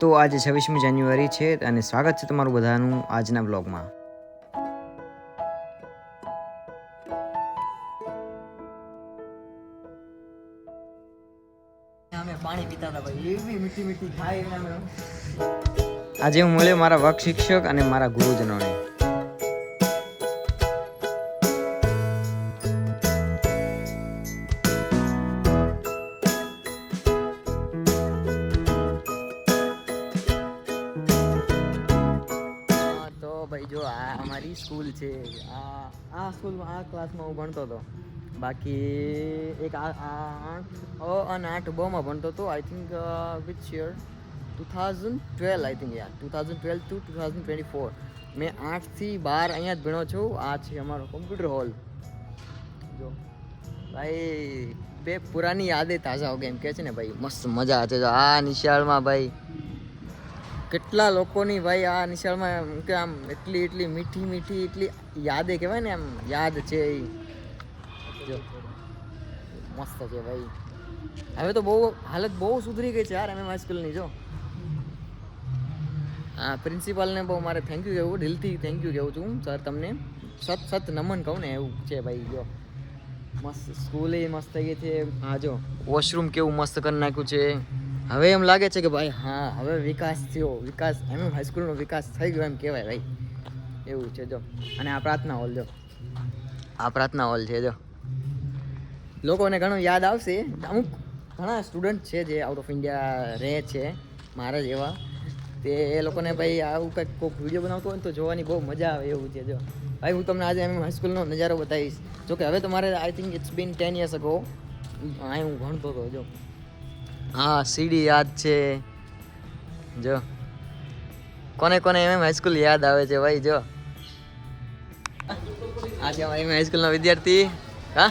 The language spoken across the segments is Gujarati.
તો આજે છવ્વીસમી જાન્યુઆરી છે અને સ્વાગત છે તમારું બધાનું આજના બ્લોગમાં. આજે હું મળ્યો મારા વર્ગ શિક્ષક અને મારા ગુરુજનોને. જો, આ અમારી સ્કૂલ છે. આ આ સ્કૂલમાં આ ક્લાસમાં હું ભણતો હતો. બાકી એક આ આઠ અને આઠ બમાં ભણતો હતો I think which year two thousand twelve I think યાર. Two thousand twelve two two thousand twenty four મેં આઠથી બાર અહીંયા જ ભણ્યો છું. આ છે અમારો કોમ્પ્યુટર હોલ જો. ભાઈ, બે પુરાની યાદે તાજા હો ગઈ એમ કહે છે ને ભાઈ. મસ્ત મજા છે. જો, આ નિશાળમાં ભાઈ કેટલા લોકોની ભાઈ આ નિશાળમાં એમ કે આમ એટલી એટલી મીઠી મીઠી, એટલી યાદે કહેવાય ને આમ યાદ છે એ મસ્ત છે ભાઈ. હવે તો બહુ હાલત બહુ સુધરી ગઈ છે યાર એમ હાઈસ્કૂલની જો. હા પ્રિન્સિપાલને બહુ મારે થેન્ક યુ કહેવું, દિલથી થેન્ક યુ કહેવું છું સર તમને. સત સત નમન કહું ને એવું છે ભાઈ, જો. મસ્ત સ્કૂલે મસ્ત થઈ ગઈ છે. હા, જો. વોશરૂમ કેવું મસ્ત કરી નાખ્યું છે. હવે એમ લાગે છે કે ભાઈ, હા, હવે વિકાસ થયો. વિકાસ, એમ હાઈસ્કૂલનો વિકાસ થઈ ગયો એમ કહેવાય ભાઈ. એવું છે, જો. અને આ પ્રાર્થના હોલ, જો. આ પ્રાર્થના હોલ છે, જો. લોકોને ઘણું યાદ આવશે. અમુક ઘણા સ્ટુડન્ટ છે જે આઉટ ઓફ ઇન્ડિયા રહે છે, મારા જેવા. તે એ લોકોને ભાઈ આવું કંઈક કોઈક વીડિયો બનાવતો હોય ને તો જોવાની બહુ મજા આવે એવું છે, જો. ભાઈ, હું તમને આજે એમ હાઈસ્કૂલનો નજારો બતાવીશ. જોકે હવે તો મારે I think it's been ten years ago અહીં હું ભણતો હતો, જો. હા સીડી યાદ છે. જો. કોને કોને એમ હાઈસ્કૂલ યાદ આવે છે ભાઈ, જો. આ છે અમારી હાઈસ્કૂલનો વિદ્યાર્થી, હા?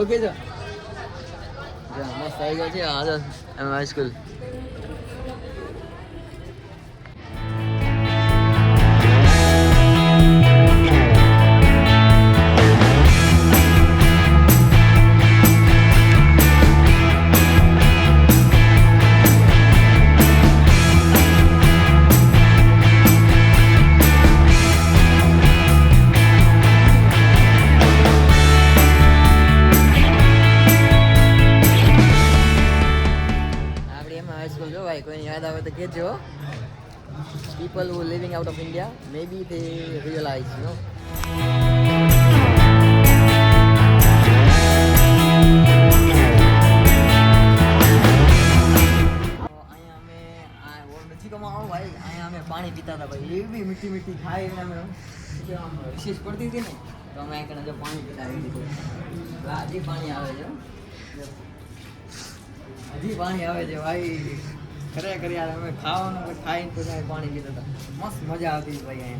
ઓકે જો, મસ્ત આવી ગયો છે એમ high school people who living out of India, maybe they realize, you know. પાણી પીતા હતા ભાઈ, એવી મીઠી મીઠી ખાઈ અને અમે. રિશેષ પડતી હતી ને તો અમે અહીંયા જો પાણી પીતા હજી પાણી આવે છે. હજી પાણી આવે છે, ભાઈ. ખરેખર યાર અમે ખાવાનું ખાઈને તો કાંઈ પાણી પીતા હતા. મસ્ત મજા આવતી ભાઈ અહીંયા.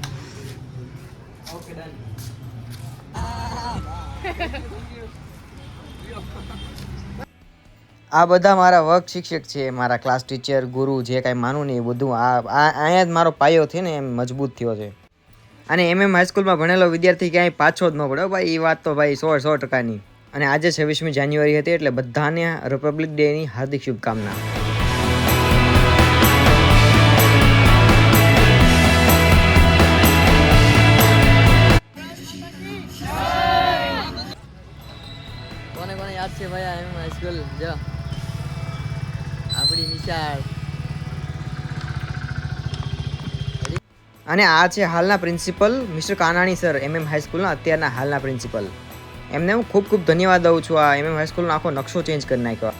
ઓકે ડન આ બધા મારા વર્ગ શિક્ષક છે મારા ક્લાસ ટીચર ગુરુ જે કાંઈ માનું ને એ બધું. આ આ- અહીંયા જ મારો પાયો છે ને એમ મજબૂત થયો છે. અને એમ એમ હાઈસ્કૂલમાં ભણેલો વિદ્યાર્થી ક્યાંય પાછો જ ન પડ્યો ભાઈ એ વાત તો ભાઈ સો સો ટકાની. અને આજે છવ્વીસમી જાન્યુઆરી હતી એટલે બધાને રિપબ્લિક ડેની હાર્દિક શુભકામના. કોને કોને યાદ છે ભાઈ એમ હાઈસ્કૂલ જો. આપણી નિશાળ અને આ છે હાલના principal mister Kanani sir MM હાઈસ્કૂલના અત્યારના હાલના પ્રિન્સિપલ એમને હું ખૂબ ખૂબ ધન્યવાદ દઉં છું આ એમએમ હાઈસ્કૂલનો આખો નકશો ચેન્જ કરી નાખ્યો.